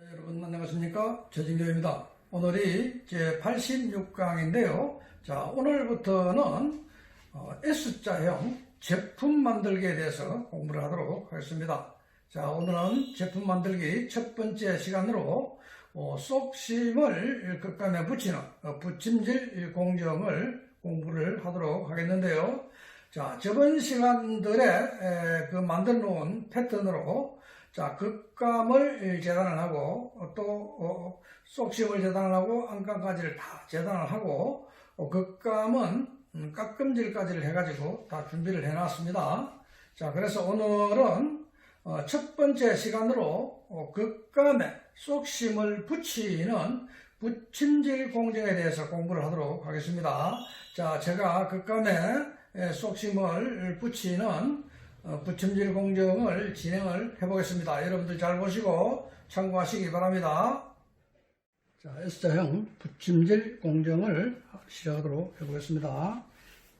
네, 여러분 안녕하십니까? 최진교입니다. 오늘이 제 86강인데요. 자 오늘부터는 어, S자형 제품 만들기에 대해서 공부를 하도록 하겠습니다. 자 오늘은 제품 만들기 첫 번째 시간으로 어, 속심을 극감에 붙이는 어, 붙임질 공정을 공부를 하도록 하겠는데요. 자 저번 시간들에 에, 그 만들어 놓은 패턴으로 자, 극감을 재단을 하고, 어, 또, 어, 속심을 재단을 하고, 안감까지를 다 재단을 하고, 어, 극감은 음, 깎음질까지를 해가지고 다 준비를 해놨습니다. 자, 그래서 오늘은 어, 첫 번째 시간으로 어, 극감에 속심을 붙이는 붙임질 공정에 대해서 공부를 하도록 하겠습니다. 자, 제가 극감에 에, 속심을 붙이는 어, 붙임질 공정을 진행을 해보겠습니다. 여러분들 잘 보시고 참고하시기 바랍니다. 자, S자형 붙임질 공정을 시작하도록 해보겠습니다.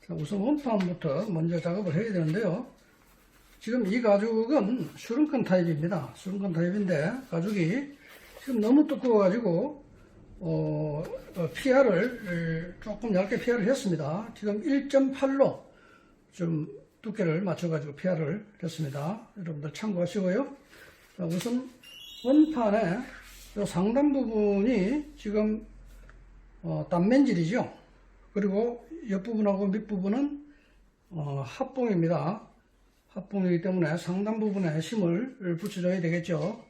자, 우선 원판부터 먼저 작업을 해야 되는데요. 지금 이 가죽은 수릉큰 타입입니다. 수릉큰 타입인데 가죽이 지금 너무 두꺼워가지고 어, 어, PR을 조금 얇게 PR을 했습니다. 지금 1.8로 좀 두께를 맞춰가지고 PR을 했습니다. 여러분들 참고하시고요. 자, 우선 원판의 요 상단 부분이 지금 어, 단면질이죠. 그리고 옆부분하고 밑부분은 어, 합봉입니다. 합봉이기 때문에 상단 부분에 심을 붙여줘야 되겠죠.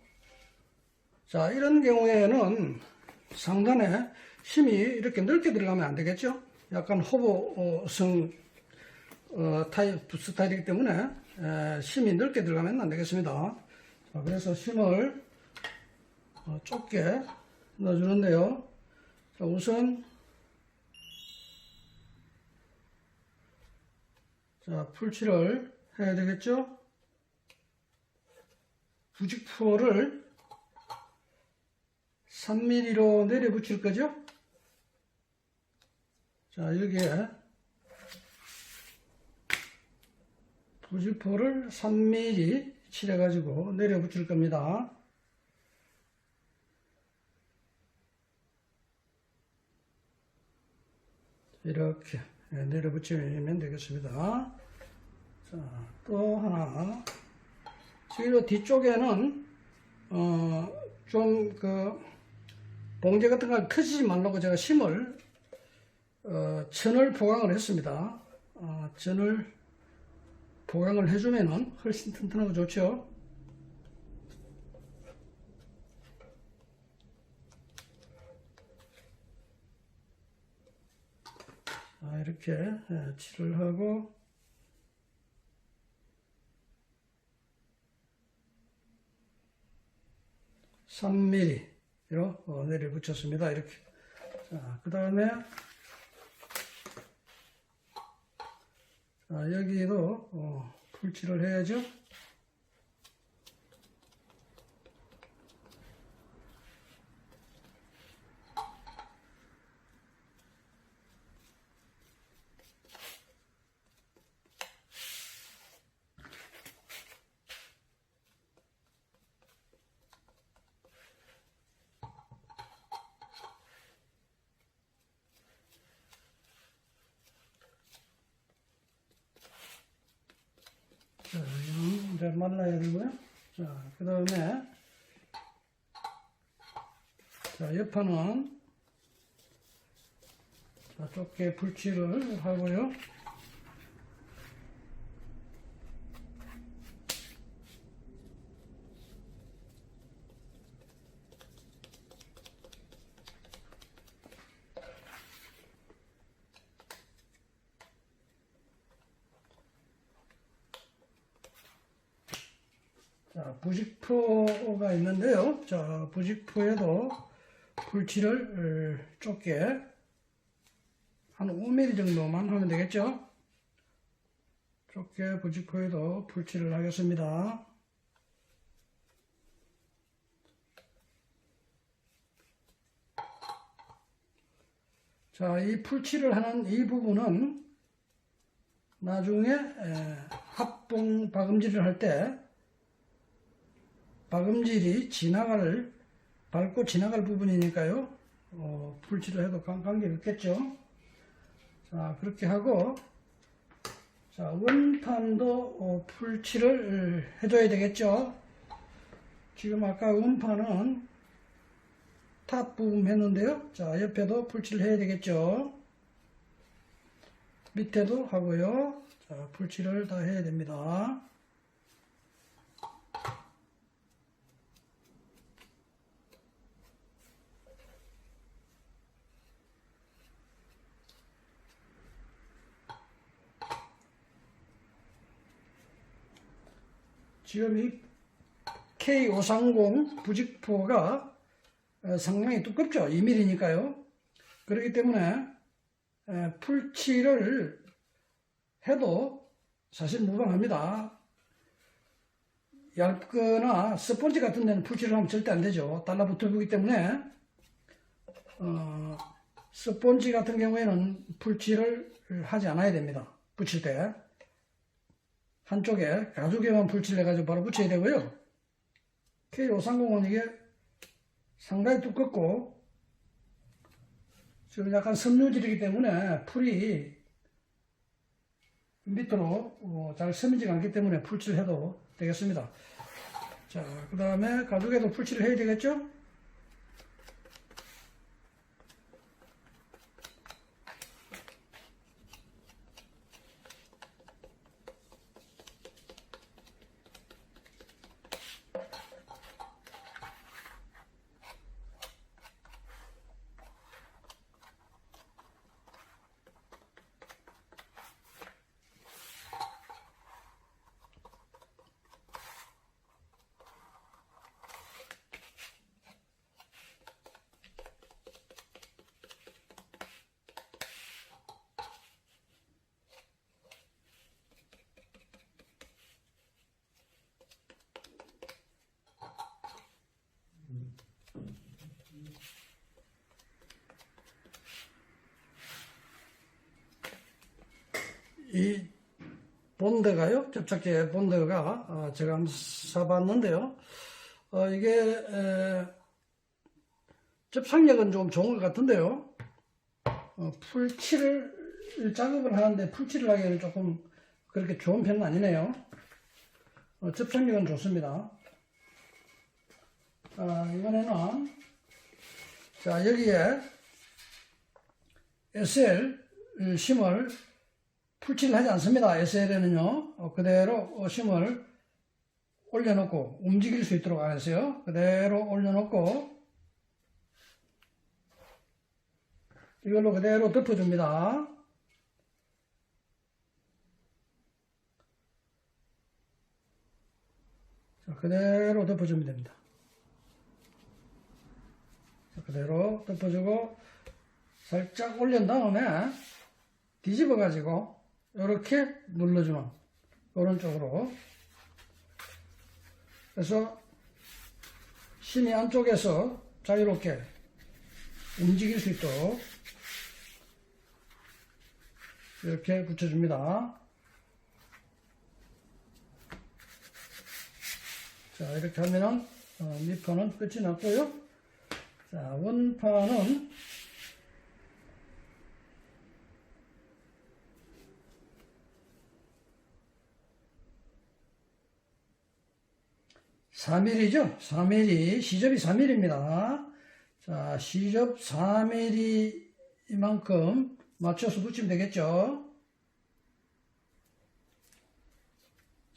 자, 이런 경우에는 상단에 심이 이렇게 넓게 들어가면 안 되겠죠. 약간 호보성 어, 타입, 스타일이기 때문에 에, 심이 넓게 들어가면 안 되겠습니다. 자, 그래서 심을 어, 좁게 넣어주는데요. 자, 우선 자, 풀칠을 해야 되겠죠? 부직포를 3mm로 내려 붙일 거죠? 자, 여기에 부직포를 3mm 칠해가지고 내려 붙일 겁니다. 이렇게 내려 붙이면 되겠습니다. 자, 또 하나. 지금 뒤쪽에는, 어, 좀, 그, 봉제 같은 걸 터지지 말라고 제가 심을, 어, 천을 보강을 했습니다. 어, 천을 보강을 해주면은 훨씬 튼튼하고 좋죠. 자, 이렇게 예, 칠을 하고3 m m 로 내려 붙였습니다. 이렇게. 자, 그 다음에 자, 여기도 어, 풀칠을 해야죠. 자, 이제 말라야 되고요. 자, 그 다음에, 자, 옆판은, 자, 좁게 불칠을 하고요. 자, 부직포가 있는데요. 자, 부직포에도 어, 좁게 한 5mm 정도만 하면 되겠죠. 좁게 부직포에도 불칠을 하겠습니다. 자, 이 풀칠을 하는 이 부분은 나중에 에, 합봉 박음질을 할때 박음질이 지나갈 밟고 지나갈 부분이니까요. 어, 풀칠을 해도 관- 관계 없겠죠. 자, 그렇게 하고, 자, 원판도 어, 풀칠을 해줘야 되겠죠. 지금 아까 원판은 탑 부분 했는데요. 자, 옆에도 풀칠을 해야 되겠죠. 밑에도 하고요. 자, 풀칠을 다 해야 됩니다. 지금 이 K530 부직포가 어, 상당히 두껍죠. 2mm니까요. 그렇기 때문에 에, 풀칠을 해도 사실 무방합니다. 얇거나 스펀지 같은 데는 풀칠을 하면 절대 안 되죠. 달라붙어 보기 때문에 어, 스펀지 같은 경우에는 풀칠을 하지 않아야 됩니다. 붙일 때 한쪽에 가죽에만 풀칠을 해가지고 바로 붙여야 되고요. K530은 이게 상당히 두껍고 지금 약간 섬유질이기 때문에 풀이 밑으로 어, 잘 스미지가 않기 때문에 풀칠을 해도 되겠습니다. 자, 그 다음에 가죽에도 풀칠을 해야 되겠죠? 이 본드가요, 접착제 본드가 어, 제가 한번 사봤는데요. 어, 이게 에, 접착력은 좀 좋은 것 같은데요. 어, 풀칠을 작업을 하는데 풀칠을 하기에는 조금 그렇게 좋은 편은 아니네요. 어, 접착력은 좋습니다. 아, 이번에는 자 여기에 SL 심을 풀칠을 하지 않습니다. SL에는요. 어, 그대로 어, 심을 올려놓고 움직일 수 있도록 하세요. 그대로 올려놓고 이걸로 그대로 덮어줍니다. 자, 그대로 덮어주면 됩니다. 자, 그대로 덮어주고 살짝 올린 다음에 뒤집어 가지고 이렇게 눌러주는 오른쪽으로 그래서 심이 안쪽에서 자유롭게 움직일 수 있도록 이렇게 붙여줍니다. 자 이렇게 하면은 어, 밑판은 끝이 났고요. 자 원판은 4mm죠? 4mm, 시접이 4mm입니다. 자, 시접 4mm 이만큼 맞춰서 붙이면 되겠죠?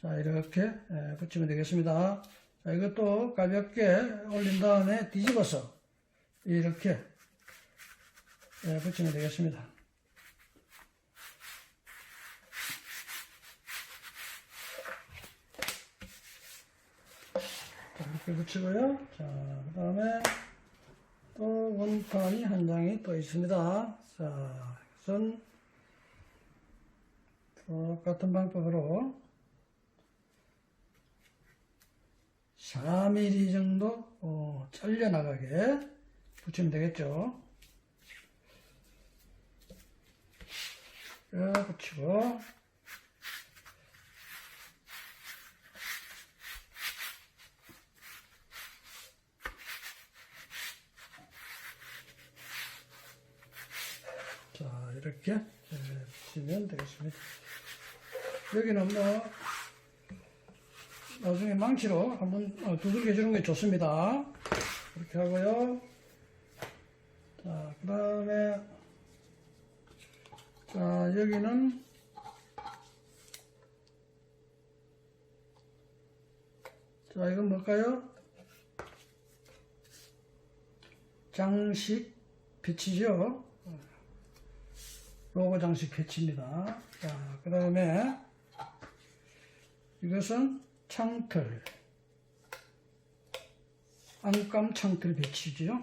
자, 이렇게 예, 붙이면 되겠습니다. 자, 이것도 가볍게 올린 다음에 뒤집어서 이렇게 예, 붙이면 되겠습니다. 자, 이렇게 붙이고요. 자, 그 다음에 또 원판이 한 장이 또 있습니다. 자, 이것은 똑같은 방법으로 4mm 정도 어, 잘려나가게 붙이면 되겠죠. 붙이고 이렇게 예, 치면 되겠습니다. 여기는 뭐 나중에 망치로 한번 어, 두들겨 주는 게 좋습니다. 이렇게 하고요. 자, 그 다음에 자 여기는 자 이건 뭘까요? 장식 배치죠. 로고 장식 배치입니다. 자, 그 다음에 이것은 창틀. 안감 창틀 배치죠.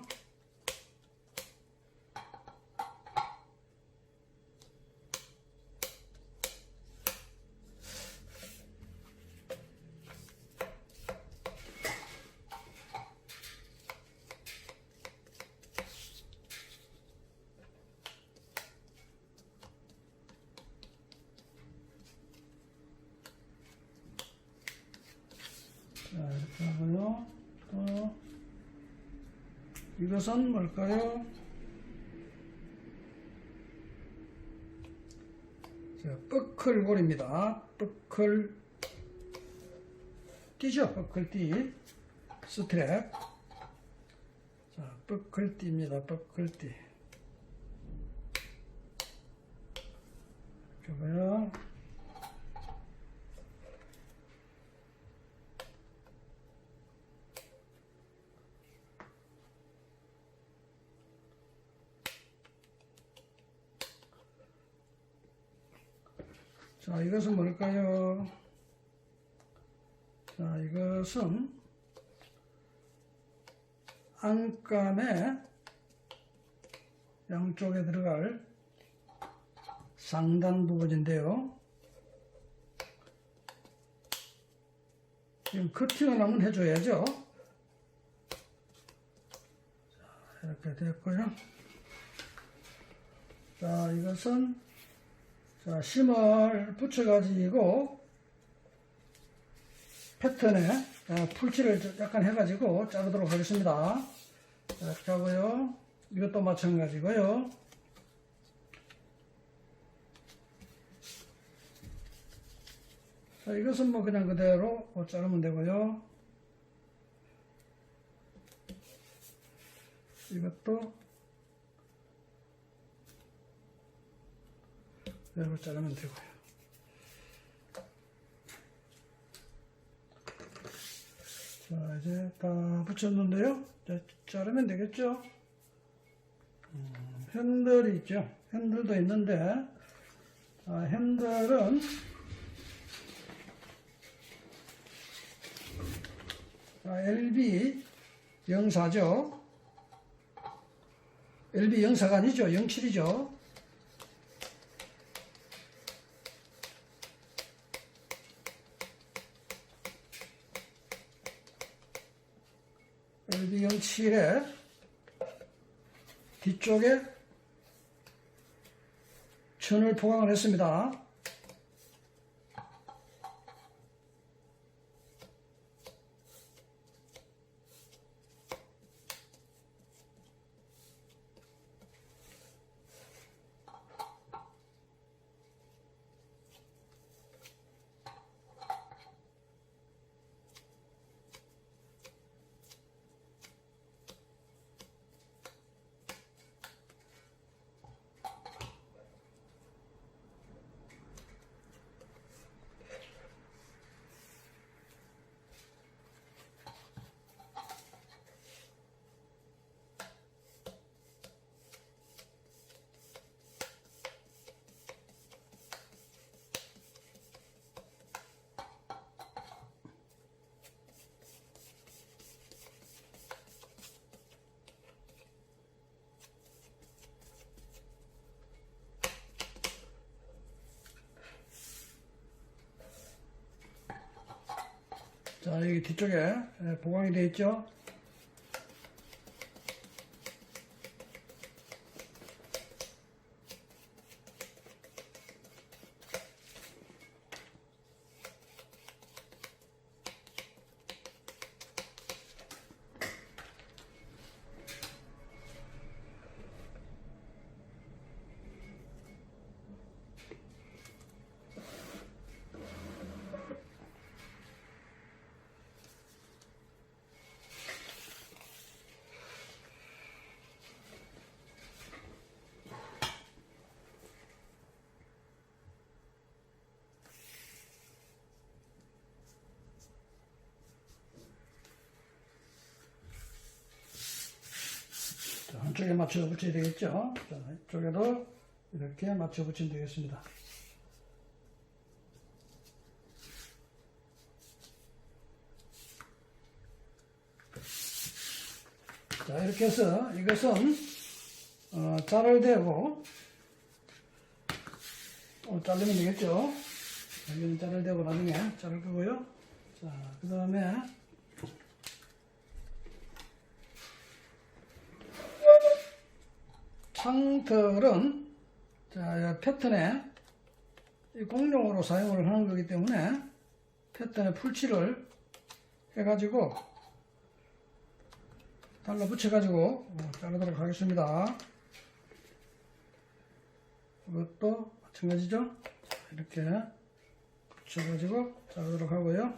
자, 이렇게 하고요. 또, 이것은 뭘까요? 자, 버클골입니다. 버클, 띠죠? 버클띠. 스트랩. 자, 버클띠입니다. 버클띠. 이거요. 자, 이것은 뭘까요? 자, 이것은 안감의 양쪽에 들어갈 상단 부분인데요. 지금 커팅을 한번 해줘야죠. 자, 이렇게 됐고요. 자, 이것은 자, 심을 붙여가지고 패턴에 어, 풀칠을 좀 약간 해가지고 자르도록 하겠습니다. 자, 이렇게 하고요. 이것도 마찬가지고요. 자, 이것은 뭐 그냥 그대로 뭐 자르면 되고요. 이것도 그대로 자르면 되고요. 자, 이제 다 붙였는데요. 자, 자르면 되겠죠? 음, 핸들이 있죠. 핸들도 있는데, 자, 핸들은 자, LB 영사죠. LB 영사가 아니죠. 07이죠. LB 07에 뒤쪽에 천을 포강을 했습니다. 자, 여기 뒤쪽에 예, 보강이 되어 있죠? 이쪽에 맞춰 붙여야 되겠죠. 자, 이쪽에도 이렇게 맞춰 붙이면 되겠습니다. 자, 이렇게 해서 이것은 어, 자를 대고 어, 자르면 되겠죠. 자를 대고 나중에 자를 거고요. 자, 그 다음에 창틀은 자, 이 패턴에 이 공룡으로 사용을 하는 거기 때문에 패턴에 풀칠을 해가지고 달라붙여가지고 어, 자르도록 하겠습니다. 이것도 마찬가지죠. 자, 이렇게 붙여가지고 자르도록 하고요.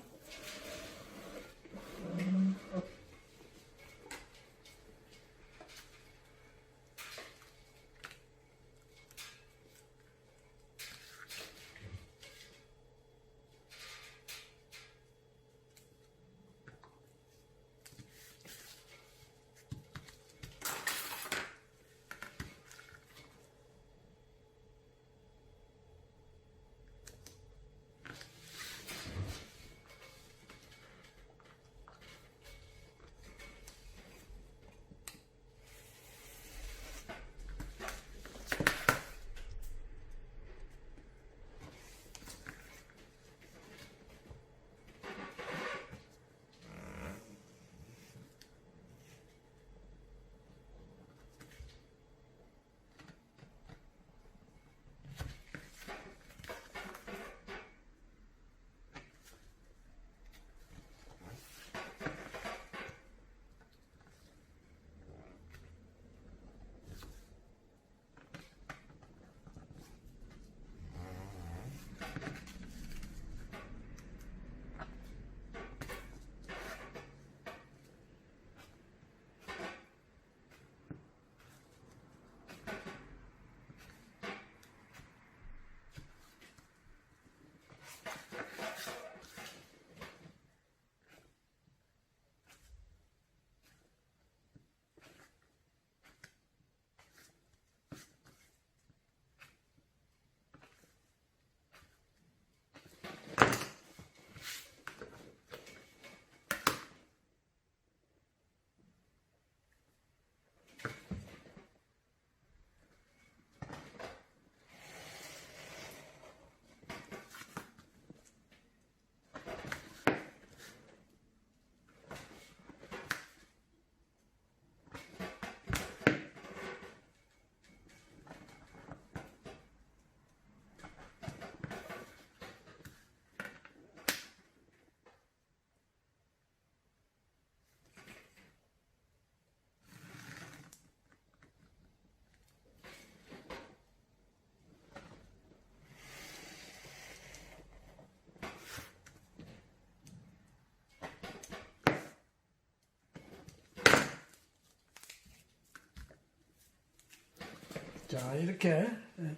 자 이렇게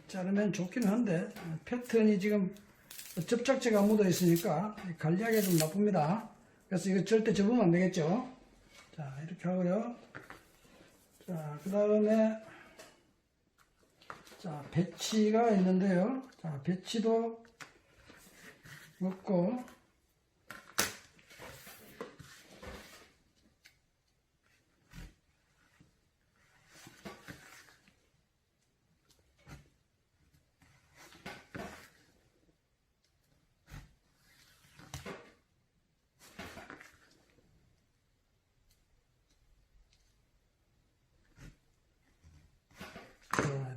자르면 좋기는 한데 패턴이 지금 접착제가 묻어 있으니까 관리하기 좀 나쁩니다. 그래서 이거 절대 접으면 안 되겠죠? 자 이렇게 하고요. 자그 다음에 자 배치가 있는데요. 자 배치도 넣고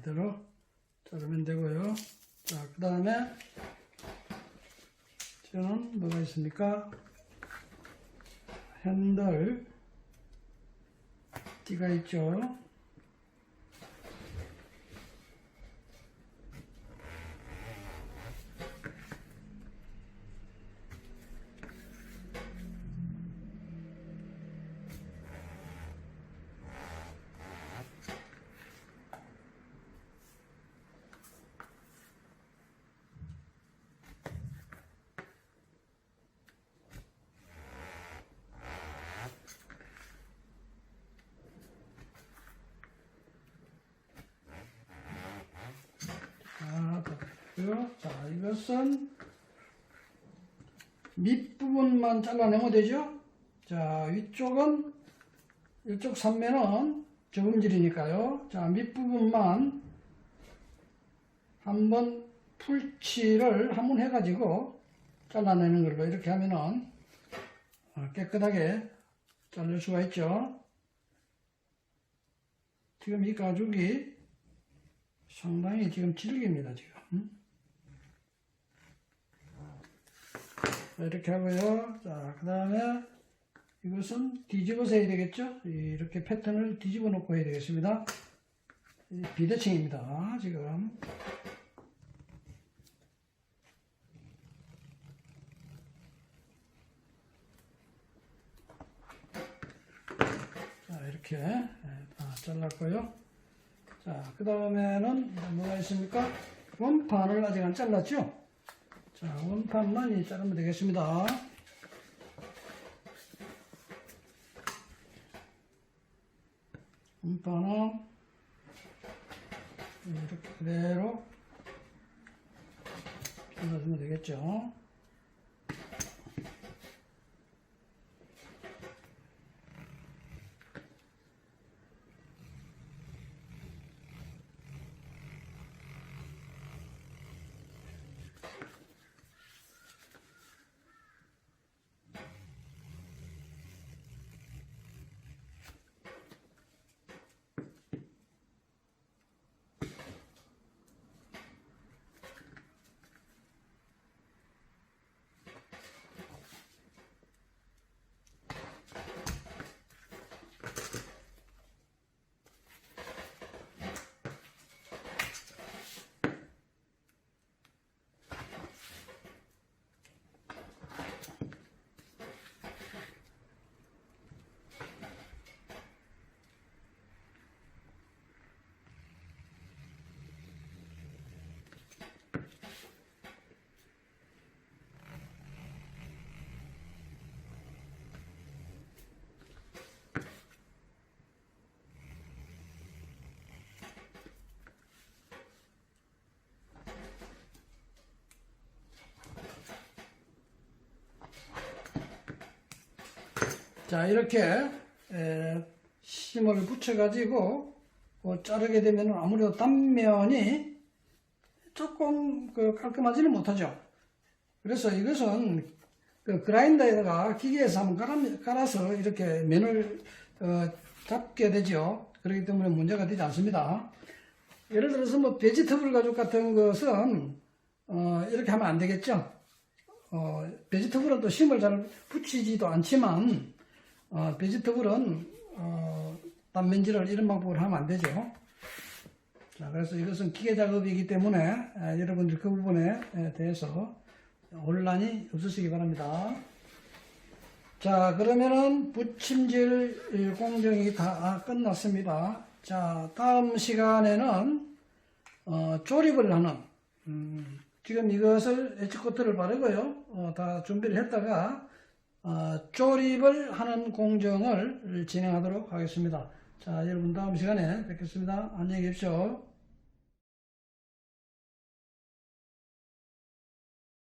자, 이대로 자르면 되고요. 자, 그 다음에 저는 뭐가 있습니까? 핸들 띠가 있죠. 그리고요. 자, 이것은 밑부분만 잘라내면 되죠? 자, 위쪽은 이쪽 삼면은 저음질이니까요. 자, 밑부분만 한번 풀칠을 한번 해가지고 잘라내는 걸로 이렇게 하면은 어, 깨끗하게 자를 수가 있죠. 지금 이 가죽이 상당히 지금 질깁니다, 지금. 음? 자, 이렇게 하고요. 자, 그 다음에 이것은 뒤집어서 해야 되겠죠? 이렇게 패턴을 뒤집어 놓고 해야 되겠습니다. 이 비대칭입니다, 지금. 자, 이렇게 예, 다 잘랐고요. 자, 그 다음에는 뭐가 있습니까? 원판을 아직 안 잘랐죠? 자, 원판만 이 자르면 되겠습니다. 원판은 이렇게 그대로 잘라주면 되겠죠? 자, 이렇게 에, 심을 붙여가지고 어, 자르게 되면 아무래도 단면이 조금 그 깔끔하지는 못하죠. 그래서 이것은 그 그라인더에다가 기계에서 한번 깔아, 깔아서 이렇게 면을 어, 잡게 되죠. 그렇기 때문에 문제가 되지 않습니다. 예를 들어서 뭐 베지터블 가죽 같은 것은 어, 이렇게 하면 안 되겠죠. 어, 베지터블은 또 심을 잘 붙이지도 않지만 어, 베지터블은 어, 단면질을 이런 방법으로 하면 안 되죠. 자, 그래서 이것은 기계 작업이기 때문에 에, 여러분들 그 부분에 에, 대해서 혼란이 없으시기 바랍니다. 자, 그러면은 붙임질 공정이 다 끝났습니다. 자, 다음 시간에는 어, 조립을 하는 음, 지금 이것을 엣지코트를 바르고요. 어, 다 준비를 했다가 어, 조립을 하는 공정을 진행하도록 하겠습니다. 자, 여러분 다음 시간에 뵙겠습니다. 안녕히 계십시오.